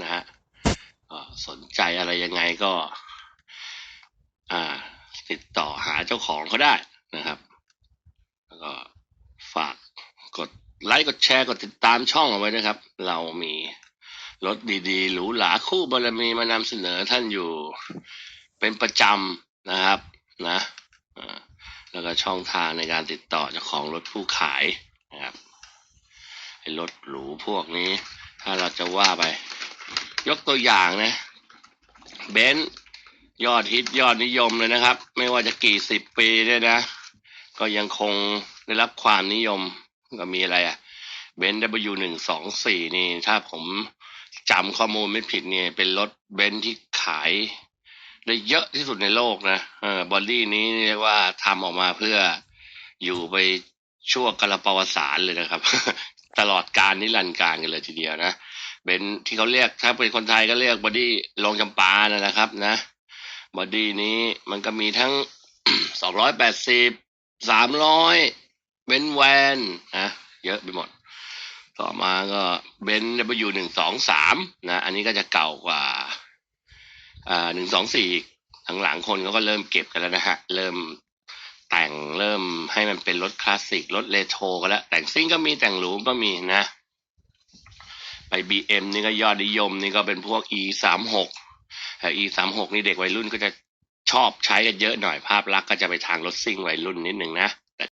นะฮะสนใจอะไรยังไงก็ติดต่อหาเจ้าของเขาได้นะครับ แล้วก็ฝากกดไลค์กดแชร์กดติดตามช่องเอาไว้นะครับ เรามีรถดีๆหรูหราคู่บารมีมานำเสนอท่านอยู่เป็นประจำนะครับนะแล้วก็ช่องทางในการติดต่อเจ้าของรถผู้ขายนะครับไอ้รถหรูพวกนี้ ถ้าเราจะว่าไป ยกตัวอย่างนะเบนซ์ยอดฮิตยอดนิยมเลยนะครับ ไม่ว่าจะกี่สิบปีเนี่ยนะ ก็ยังคงได้รับความนิยมก็มีอะไรอะเบนซ์ W หนึ่งสองสี่นี่ถ้าผมจำข้อมูลไม่ผิดเนี่ย เป็นรถเบนซ์ที่ขายได้เยอะที่สุดในโลกนะเออบอดี้นี้เรียกว่าทำออกมาเพื่ออยู่ไปชั่วกระปวสารเลยนะครับ ตลอดการนิรันดร์การกันเลยทีเดียวนะ เบนที่เขาเรียกถ้าเป็นคนไทยก็เรียกบอดี้ลงจำปานะนะครับนะบอดี้นี้มันก็มีทั้งสองร้อยแปดสิบสามร้อยเบนแวนนะเยอะไปหมด ต่อมาก็เบนซ์ W หนึ่งสองสามนะอันนี้ก็จะเก่ากว่าอ่าหนึ่งสองสี่ทั้งหลังคนเขาก็เริ่มเก็บกันแล้วนะฮะ เริ่มแต่งเริ่มให้มันเป็นรถคลาสสิกรถเรโทรกันแล้ว แต่งซิ่งก็มีแต่งหรูก็มีนะ ไป BM นี่ก็ยอดนิยมนี่ก็เป็นพวก E สามหกแต่ E สามหกนี่เด็กวัยรุ่นก็จะชอบใช้กันเยอะหน่อยภาพลักษณ์ก็จะไปทางรถซิ่งวัยรุ่นนิดหนึ่งนะ